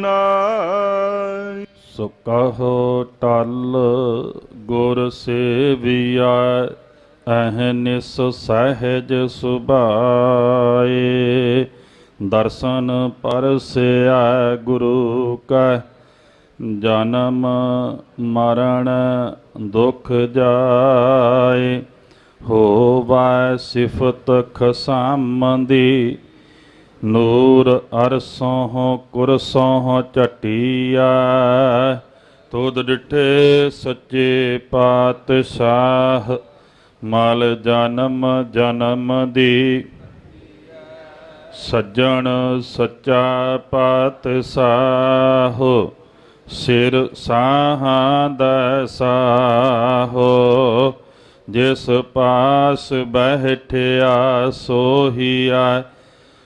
ਨਾਇ ਸੋ ਕਹੋ ਟਲ ਗੁਰ ਸੇਵੀਆ ਅਹਨਿਸ ਸਹਿਜ ਸੁਭਾਏ। ਦਰਸ਼ਨ ਪਰਸਿਆ ਗੁਰੂ ਕੈ, ਜਨਮ ਮਰਨ ਦੁਖ ਜਾਏ। ਹੋਵੈ ਸਿਫਤ ਖਸਾਮੰਦੀ ਨੂਰ ਅਰਸੋਂ ਕੁਰਸੋਂ ਝਟੀਆ ਤੁਧ ਡਿਠੇ ਸੱਚੇ ਪਾਤਸ਼ਾਹ, ਮਲ ਜਨਮ ਜਨਮ ਦੀ। ਸੱਜਣ ਸੱਚਾ ਪਾਤਸ਼ਾਹ, ਸਿਰ ਸਾਹਾਂ ਦਾ ਸਾਹੋ। ਜਿਸ ਪਾਸ ਬਹਿਠਿਆ ਸੋਹੀਆ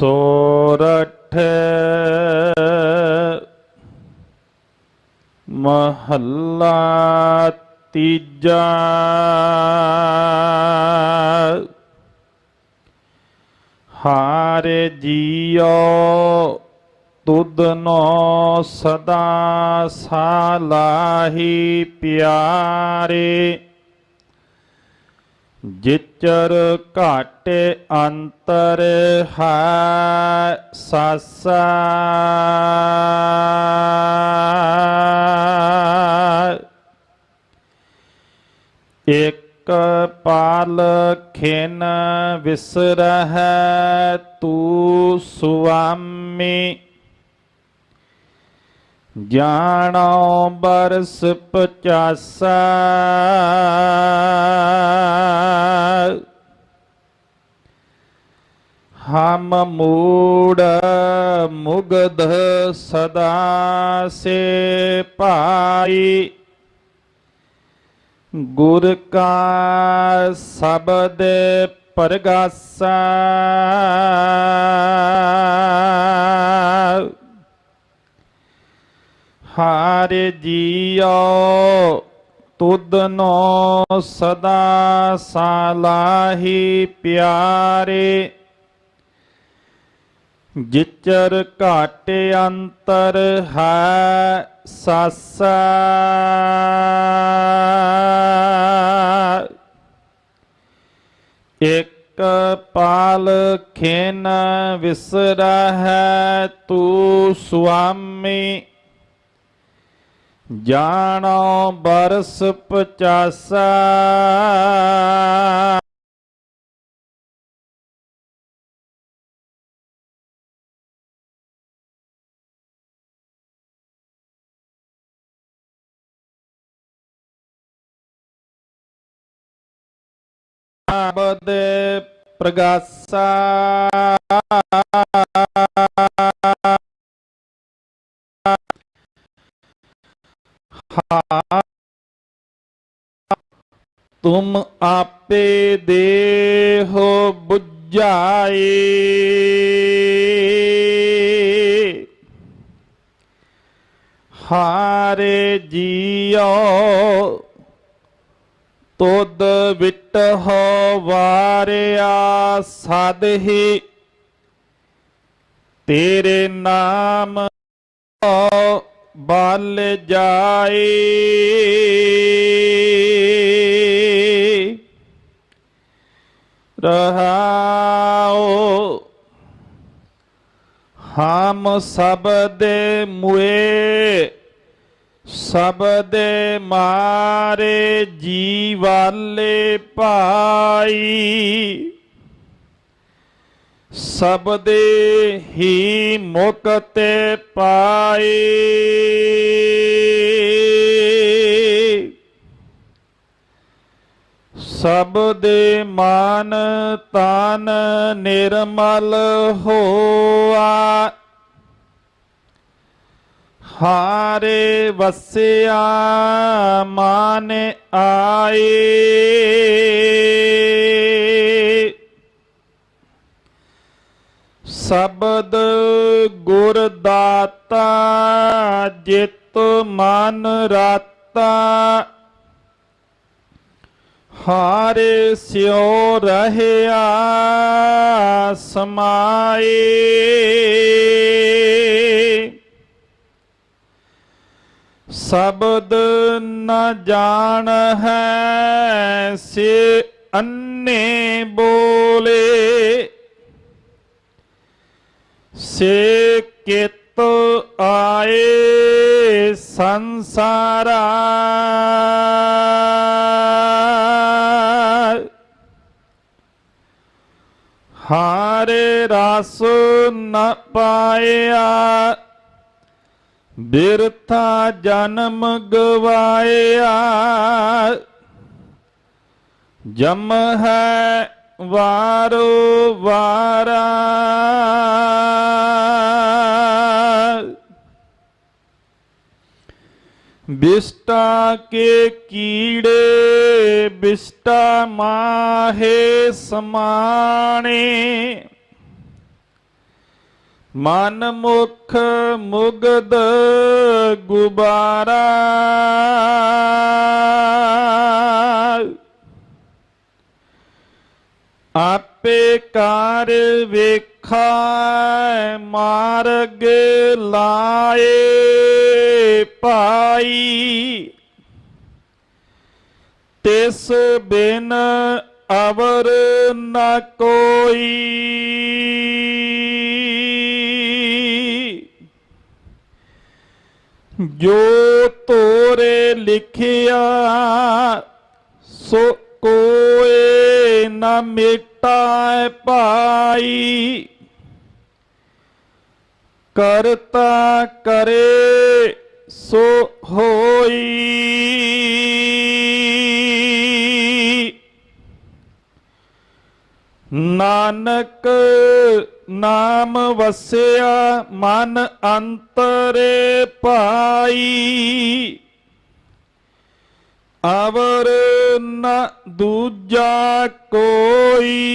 ਸੋਰਠ ਮਹੱਲਾ ਤੀਜਾ ਹਾਰੇ ਜੀਓ ਤੁਧਨੋ ਸਦਾ ਸਾਲਾਹੀ ਪਿਆਰੇ ਜਿਚਰ ਘਾਟੇ ਅੰਤਰ ਹੈ ਸਾਸਾ। ਇਕ ਪਾਲ ਖਿਨ ਵਿਸਰਹਿ ਤੂ ਸੁਆਮੀ ਜਾਣੋ ਬਰਸ ਪਚਾਸਾ। ਹਮ ਮੂੜ ਮੁਗਧ ਸਦਾ ਸੇ ਭਾਈ ਗੁਰ ਕਾ ਸ਼ਬਦ ਪਰਗਾਸਾ। ਹਾਰੇ ਜੀਓ ਤੁਧਨੋ ਸਦਾ ਸਾਲਾਹੀ ਪਿਆਰੇ। ਜਿਚਰ ਘਾਟੇ ਅੰਤਰ ਹੈ ਸਾਸਾ। ਇਕ ਪਾਲ ਖੇਨ ਵਿਸਰਹਿ ਤੂ ਸੁਆਮੀ। ਜਾਣੋ ਬਰਸ ਪਚਾਸਾ। ਬਦ ਪ੍ਰਗਾਸਾ। ਤੁਮ ਆਪੇ ਦੇਹੋ 부ਝਾਏ ਹਾਰੇ ਜੀਓ ਤੁਧ ਵਿਟ ਹੋ ਵਾਰਿਆ ਸਾਧਹੀ ਤੇਰੇ ਨਾਮ ਬਲ ਜਾਏ ਰਹਾਓ। ਹਮ ਸਭ ਦੇ ਮੁਏ ਸਭ ਦੇ ਮਾਰੇ ਜੀਵਾਲੇ ਭਾਈ ਸਭ ਦੇ ਹੀ ਮੁਕਤ ਪਾਏ। ਸਭ ਦੇ ਮਨ ਤਨ ਨਿਰਮਲ ਹੋਆ। ਹਾਰੇ ਵਸਿਆ ਮਨ ਆਏ। ਸ਼ਬਦ ਗੁਰ ਦਾਤਾ ਜਿਤ ਮਨ ਰਾਤਾ। ਹਾਰੇ ਸਿਉ ਰਹਿਆ ਸਮਾਏ ਸ਼ਬਦ ਨ ਜਾਣ ਹੈ ਸੇ ਅੰਨੇ ਬੋਲੇ। ਸੇ ਕਿਤ ਆਏ ਸੰਸਾਰਾ। ਹਾਰੇ ਰਸ ਨ ਪਾਇਆ। ਬਿਰਥਾ ਜਨਮ ਗਵਾਇਆ। ਜਮ ਹੈ ਵਾਰੋ ਵਾਰਾ। ਬਿਸਟਾ ਕੇ ਕੀੜੇ, ਬਿਸਟਾ ਮਾਹੇ ਸਮਾਣੇ। ਮਨ ਮੁਖ ਮੁਗਦ ਗੁਬਾਰਾ। ਆਪੇ ਕਾਰ ਵੇਖਾ ਮਾਰਗ ਲਾਏ। ਪਾਈ ਤਿਸ ਬਿਨ ਅਵਰ ਨਾ ਕੋਈ। ਜੋ ਤੋਰੇ ਲਿਖਿਆ ਸੋ ਕੋਏ ਨਾ ਮਿਟਾਏ ਪਾਈ। ਕਰਤਾ ਕਰੇ ਸੋ ਹੋਈ। ਨਾਨਕ ਨਾਮ ਵਸਿਆ ਮਨ ਅੰਤਰੇ ਪਾਈ। ਅਵਰ ਨ ਦੂਜਾ ਕੋਈ।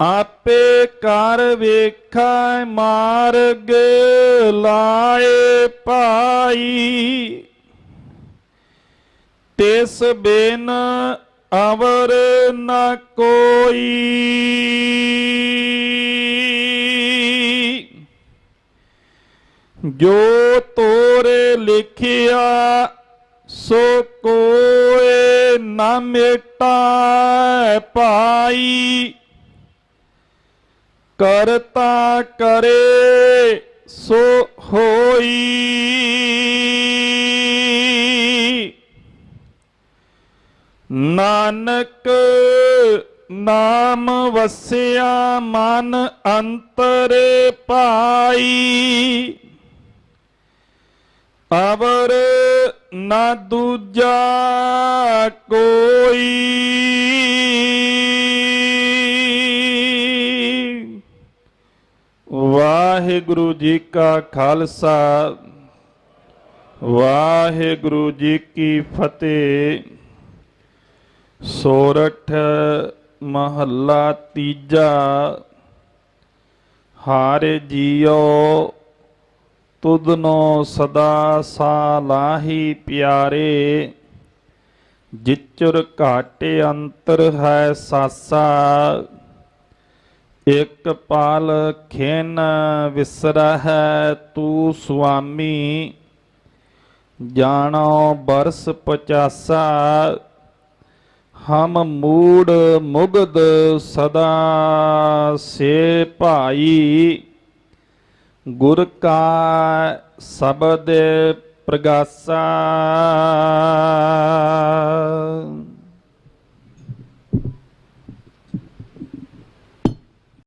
ਆਪੇ ਕਰ ਵੇਖੈ ਮਾਰਗ ਲਾਏ ਪਾਈ ਤਿਸ ਬਿਨ ਅਵਰ ਨ ਕੋਈ। ਜੋ ਤੋਰੇ ਲਿਖਿਆ, ਸੋ ਕੋਏ ਨਾ ਮਿਟਾਏ ਪਾਈ ਕਰਤਾ ਕਰੇ ਸੋ ਹੋਈ। ਨਾਨਕ ਨਾਮ ਵਸਿਆ ਮਨ ਅੰਤਰੇ ਪਾਈ। ਅਵਰ ਨਾ ਦੂਜਾ ਕੋਈ। ਵਾਹਿਗੁਰੂ ਜੀ ਕਾ ਖਾਲਸਾ, ਵਾਹਿਗੁਰੂ ਜੀ ਕੀ ਫਤਿਹ। ਸੋਰਠ ਮਹੱਲਾ ਤੀਜਾ, ਹਾਰੇ ਜੀਓ, ਤੁਧਨੋ ਸਦਾ ਸਾਲਾਹੀ ਪਿਆਰੇ। ਜਿਚੁਰ ਘਾਟੇ ਅੰਤਰ ਹੈ ਸਾਸਾ ਇਕ ਪਾਲ ਖੇਨ ਵਿਸਰਹਿ ਤੂ ਸੁਆਮੀ, ਜਾਣੋ ਬਰਸ ਪਚਾਸਾ, ਹਮ ਮੂੜ ਮੁਗਦ ਸਦਾ ਸੇ ਭਾਈ, ਗੁਰ ਕਾ ਸ਼ਬਦ ਪ੍ਰਗਾਸਾ।